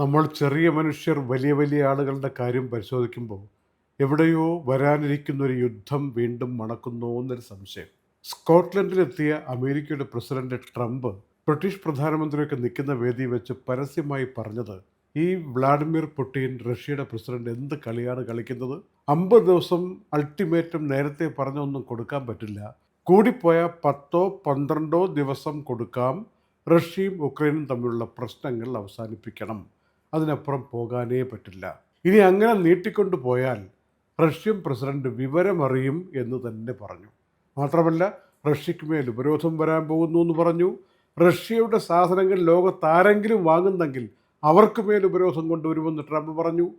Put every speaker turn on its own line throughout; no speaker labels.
നമ്മൾ ചെറിയ മനുഷ്യർ വലിയ വലിയ ആളുകളുടെ കാര്യം പരിശോധിക്കുമ്പോൾ എവിടെയോ വരാനിരിക്കുന്ന ഒരു യുദ്ധം വീണ്ടും മണക്കുന്നു എന്നൊരു സംശയം. സ്കോട്ട്ലൻഡിലെത്തിയ അമേരിക്കയുടെ പ്രസിഡന്റ് ട്രംപ് ബ്രിട്ടീഷ് പ്രധാനമന്ത്രിയൊക്കെ നിൽക്കുന്ന വേദി വെച്ച് പരസ്യമായി പറഞ്ഞത് ഈ വ്ളാഡിമിർ പുടിൻ റഷ്യയുടെ പ്രസിഡന്റ് എന്ത് കളിയാണ് കളിക്കുന്നത്? അമ്പത് ദിവസം അൾട്ടിമേറ്റം നേരത്തെ പറഞ്ഞൊന്നും കൊടുക്കാൻ പറ്റില്ല. കൂടിപ്പോയ പത്തോ പന്ത്രണ്ടോ ദിവസം കൊടുക്കാം. റഷ്യയും ഉക്രൈനും തമ്മിലുള്ള പ്രശ്നങ്ങൾ അവസാനിപ്പിക്കണം. അതിനപ്പുറം പോകാനേ പറ്റില്ല. ഇനി അങ്ങനെ നീട്ടിക്കൊണ്ടു പോയാൽ റഷ്യൻ പ്രസിഡന്റ് വിവരമറിയും എന്ന് തന്നെ പറഞ്ഞു. മാത്രമല്ല റഷ്യക്ക് മേൽ ഉപരോധം വരാൻ പോകുന്നു എന്ന് പറഞ്ഞു. റഷ്യയുടെ സാധനങ്ങൾ ലോകത്താരെങ്കിലും വാങ്ങുന്നെങ്കിൽ അവർക്ക് മേൽ ഉപരോധം കൊണ്ടുവരുമെന്ന് ട്രംപ് പറഞ്ഞു.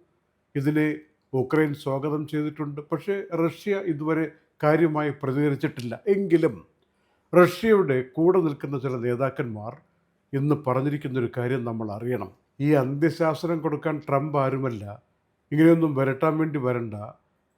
ഇതിനെ ഉക്രൈൻ സ്വാഗതം ചെയ്തിട്ടുണ്ട്. പക്ഷേ റഷ്യ ഇതുവരെ കാര്യമായി പ്രതികരിച്ചിട്ടില്ല. എങ്കിലും റഷ്യയുടെ കൂടെ നിൽക്കുന്ന ചില നേതാക്കന്മാർ ഇന്ന് പറഞ്ഞിരിക്കുന്നൊരു കാര്യം നമ്മൾ അറിയണം. ഈ അന്ത്യശാസനം കൊടുക്കാൻ ട്രംപ് ആരുമല്ല. ഇങ്ങനെയൊന്നും വരട്ടാൻ വേണ്ടി വരണ്ട.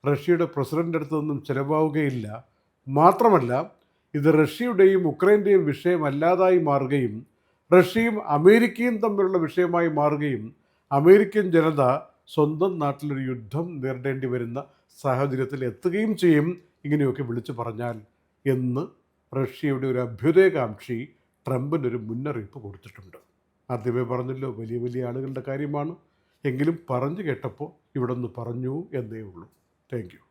റഷ്യയുടെ പ്രസിഡന്റ് അടുത്തൊന്നും ചിലവാവുകയില്ല മാത്രമല്ല ഇത് റഷ്യയുടെയും ഉക്രൈന്റെയും വിഷയമല്ലാതായി മാറുകയും റഷ്യയും അമേരിക്കയും തമ്മിലുള്ള വിഷയമായി മാറുകയും അമേരിക്കൻ ജനത സ്വന്തം നാട്ടിലൊരു യുദ്ധം നേരിടേണ്ടി വരുന്ന സാഹചര്യത്തിൽ എത്തുകയും ചെയ്യും ഇങ്ങനെയൊക്കെ വിളിച്ചു പറഞ്ഞാൽ എന്ന് റഷ്യയുടെ ഒരു അഭ്യുദയകാംക്ഷി ട്രംപിനൊരു മുന്നറിയിപ്പ് കൊടുത്തിട്ടുണ്ട്. ആദ്യമേ പറഞ്ഞല്ലോ വലിയ വലിയ ആളുകളുടെ കാര്യമാണ്. എങ്കിലും പറഞ്ഞു കേട്ടപ്പോൾ ഇവിടെ പറഞ്ഞു എന്നേ ഉള്ളൂ. താങ്ക്